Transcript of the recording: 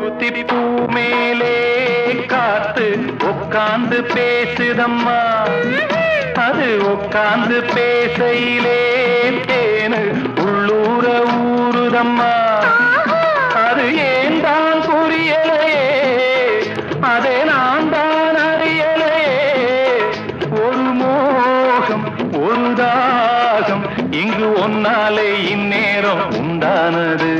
ஒருத்தி பூ மேலே காத்து உட்காந்து பேசுதம்மா. அது உட்காந்து பேசையிலே தேனு உள்ளூர ஊருதம்மா. அது ஏன் தான் புரியலையே? அதே நான் தான் அறியலையே. ஒரு மோகம் ஒரு தாகம் இங்கு ஒன்னாலே இந்நேரம் உண்டானது.